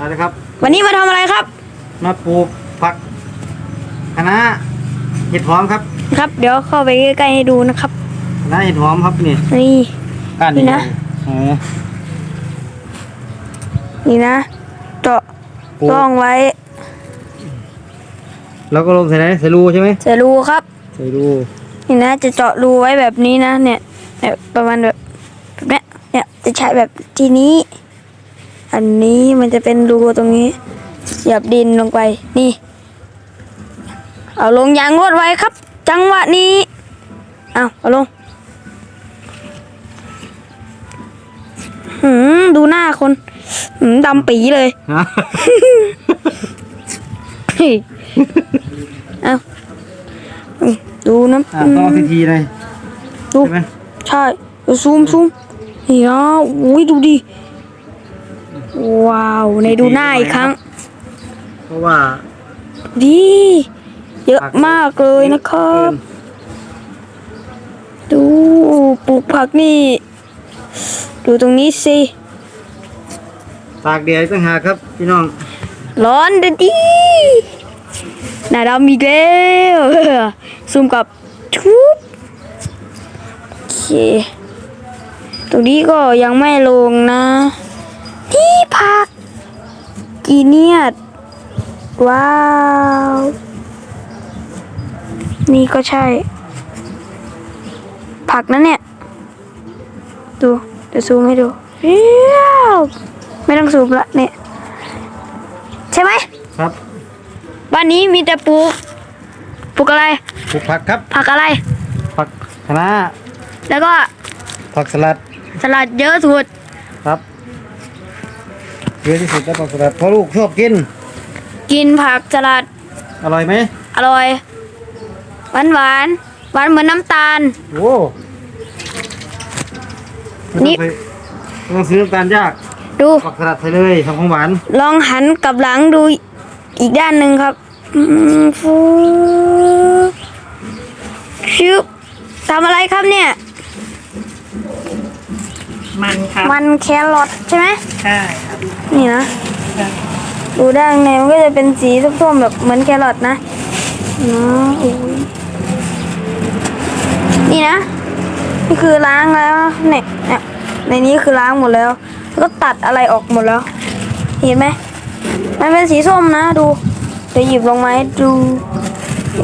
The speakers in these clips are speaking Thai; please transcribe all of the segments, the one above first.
มาเลยครับ วันนี้มาทำอะไรครับ มาปลูกผักคะน้าเห็ดหอมครับครับ เดี๋ยวเข้าไปใกล้ๆให้ดูนะครับคะน้าเห็ดหอมครับนี่นี่ ก้านนี่นะเออนี่นะเจาะปลูกร่องไว้แล้วก็ลงใส่ไหนใส่รูใช่ไหมใส่รูครับ ใส่รูนี่นะ จะเจาะรูไว้แบบนี้นะ เนี่ยแบบประมาณแบบแบบเนี้ยเนี่ยจะใช้แบบทีนี้ อันนี้มันจะเป็นรูตรงนี้ หยับดินลงไป นี่ เอาลงยางรวดไว้ครับ จังหวะนี้ เอาเอาลง หืม ดูหน้าคน หืมดำปีเลยฮะเฮ้ยเอาอืมดูน้ำอะต้องเอาทีทีเลยดู ใช่ไหมใช่เดี๋ยวซูมซูมนี่นะอุ้ยดูดิ ว้าว ในดูหน้าอีกครั้ง เพราะว่า ดี เยอะมากเลยนะครับ ดูปลูกผักนี่ ดูตรงนี้สิตากแดดตั้งหากครับพี่น้อง ร้อนเดดีหน้าดำอีกแล้วซูมกับชุบโอเค ตรงนี้ก็ยังไม่ลงนะที่ผัก กีเนียด ว้าว นี่ก็ใช่ ผักนะเนี่ย ดูเดี๋ยวซูมให้ดูเรียวไม่ต้องซูมละเนี่ย ใช่ไหมครับบ้านนี้มีแต่ปลูกปลูกอะไร ปลูกผักครับ ผักอะไร ผักคะน้าแล้วก็ผักสลัด สลัดเยอะสุดครับ เยอะที่สุดแล้วผักสลัดเพราะลูกชอบกิน กินผักสลัด อร่อยไหมอร่อย หวานหวานหวานเหมือนน้ำตาล โอ้ไม่นี่ต้องไปไม่ต้องซื้อน้ำตาลยากดู ผักสลัดใส่เลยทำของหวานลองหันกลับหลังดูอีกด้านหนึ่งครับอืมฟูชิบทำอะไรครับเนี่ย มันครับมันแครอทใช่ไหมใช่ครับ นี่นะดูด้านในมันก็จะเป็นสีส้มๆแบบเหมือนแครอทนะอ๋ออุ้ยนี่นะ นี่คือล้างแล้วเนี่ยในนี้คือล้างหมดแล้ว แล้วก็ตัดอะไรออกหมดแล้ว เห็นไหมมันเป็นสีส้มนะดูเดี๋ยวหยิบลงมาให้ดู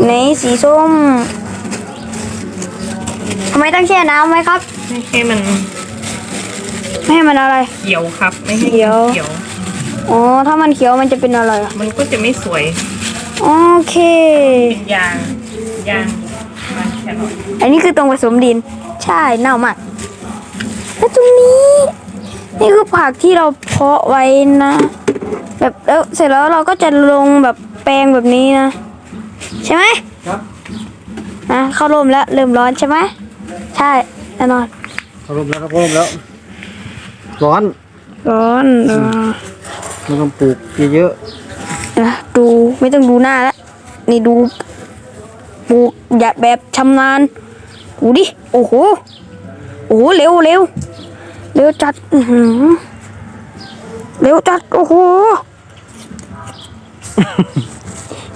ในสีส้มทำไมต้องแช่น้ำไว้ครับไม่ให้มัน ไม่ให้มันอะไร เขียวครับ ไม่ให้เขียว เขียว อ๋อ ถ้ามันเขียวมันจะเป็นอะไรอะมันก็จะไม่สวยโอเคเป็นยางยางมันแครอทอันนี้คือตรงผสมดิน ใช่เน่ามากแล้วตรงนี้ นี่คือผักที่เราเพาะไว้นะ แบบแล้วเสร็จแล้วเราก็จะลงแบบแปลงแบบนี้นะ ใช่ไหมครับนะเข้าร่มแล้วเริ่มร้อนใช่ไหมใช่แน่นอน เขารมแล้วครับเขารมแล้ว ร้อนร้อนอ่ามันต้องปลูกเยอะนะดูไม่ต้องดูหน้าแล้วนี่ดูปลูกอย่าแบบชำนาญดูดิโอ้โหโอ้โหเร็วเร็วเร็วจัดอือหือเร็วจัดโอ้โห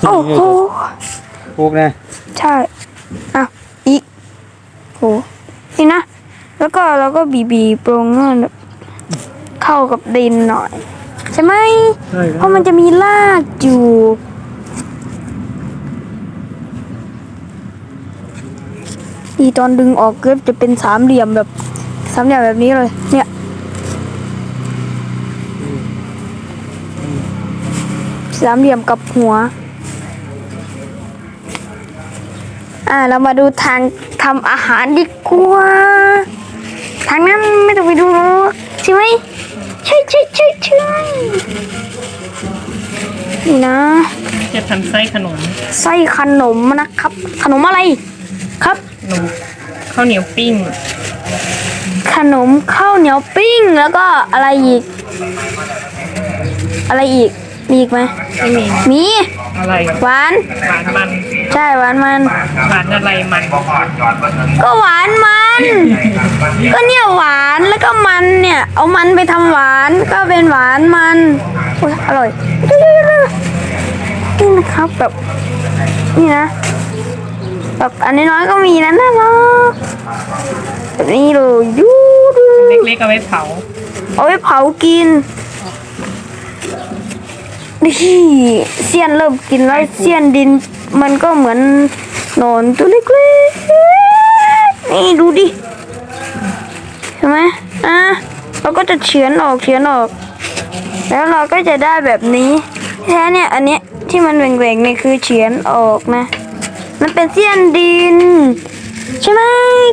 โอ้โหๆปลูกนะใช่อะอีกโหนี่นะแล้วก็เราก็บีบีๆโปรงให้มันแบบ เข้ากับดินหน่อย ใช่ไหมใช่คเพรับราะมันจะมีรากอยู่อีตอนดึงออกเกือบจะเป็นสามเหลี่ยมแบบสามเหลี่ยมแบบนี้เลย เนี่ยสามเหลี่ยมกับหัว อ่า เรามาดูทางทำอาหารดีกว่า ทางนั้นไม่ต้องไปดูหรอกใช่ไหม ใช่ใช่ใช่ใช่นี่นะ จะทำไส้ขนมไส้ขนมนะครับ ขนมอะไร ครับ ขนมข้าวเหนียวปิ้ง ขนมข้าวเหนียวปิ้งแล้วก็อะไรอีก อะไรอีก มีอีกไหมไม่มีมีอะไรหวาน หวานมันใช่หวานมัน หวานอะไรมันก็หวานมัน ก็เนี่ยหวานแล้วก็มันเนี่ย เอามันไปทำหวานก็เป็นหวานมันโอ้ยอร่อยนี่นะครับแบบนี่นะแบบอันน้อยๆก็มีนะน่ารักแบบนี้เลยยูดูเล็กๆเอาไว้เผา เอาไว้เผากิน นี่เสี้ยนเริ่มกินแล้วเสี้ยนดิน มันก็เหมือนนอนตัวเล็กๆนี่ดูดิใช่ไหมอะเราก็จะเฉือนออกเฉือนออก แล้วเราก็จะได้แบบนี้แท้เนี่ยอันนี้ที่มันแหว่งๆเนี่ยคือเฉือนออกนะ มันเป็นเสี้ยนดิน ใช่ไหม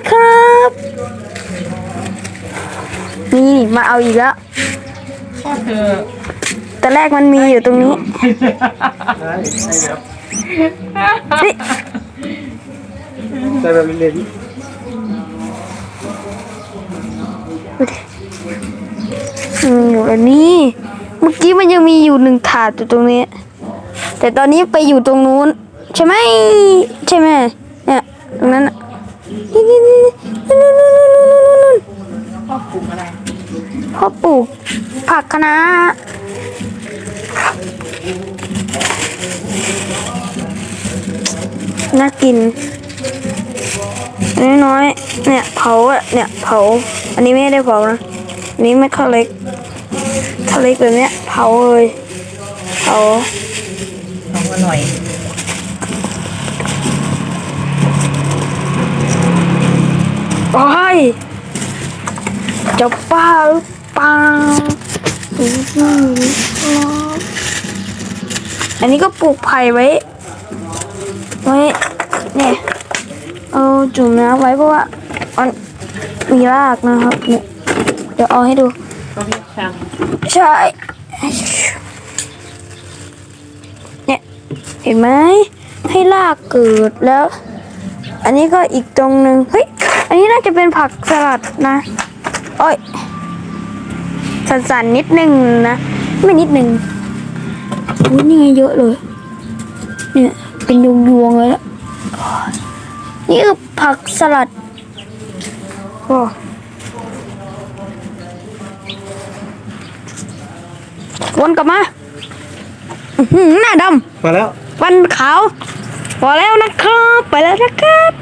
ครับ นี่มาเอาอีกแล้วก็เธอ แต่แรกมันมีอยู่ตรงนี้นี่ใส่แบบเล่นอืมอยู่อันนี้ เมื่อกี้มันยังมีอยู่หนึ่งถาดอยู่ตรงนี้ แต่ตอนนี้ไปอยู่ตรงนู้น ใช่ไหมใช่ไหมเนี่ยตรงนั้นน่ะนี่นี่นี่นี่นู่นนู่ นนู่นนู่นนู่นพ่อปลูกอะไรพ่อปลูกผักคะน้าน่ากินน้อยๆเนี่ยเผาอะเนี่ยเผา อันนี้ไม่ได้เผานะอันนี้ไม่เข้าเล็กถ้าเล็กแบบเนี้ยเผาเลยเผาของอร่อยโอ้ย จะป้าหรือเปล่าอันนี้ก็ปลูกไผ่ไว้ ไว้ เนี่ย เอาจุ่มน้ำไว้เพราะว่ามันมีรากนะครับ เดี๋ยวเอาให้ดูใช่ เนี่ย เห็นไหม ให้รากเกิดแล้ว อันนี้ก็อีกตรงหนึ่งเฮ้ย อันนี้น่าจะเป็นผักสลัดนะ โอ้ยสั่นๆนิดนึงนะ ไม่นิดนึงอุ้ยนี่ไงเยอะเลย เนี่ยเป็นยวงๆเลยละนี่คือผักสลัดโอ้วนกลับมาอื้อหือหน้าดมาแล้วำฟันขาว พอแล้วนะครับ ไปแล้วนะครับ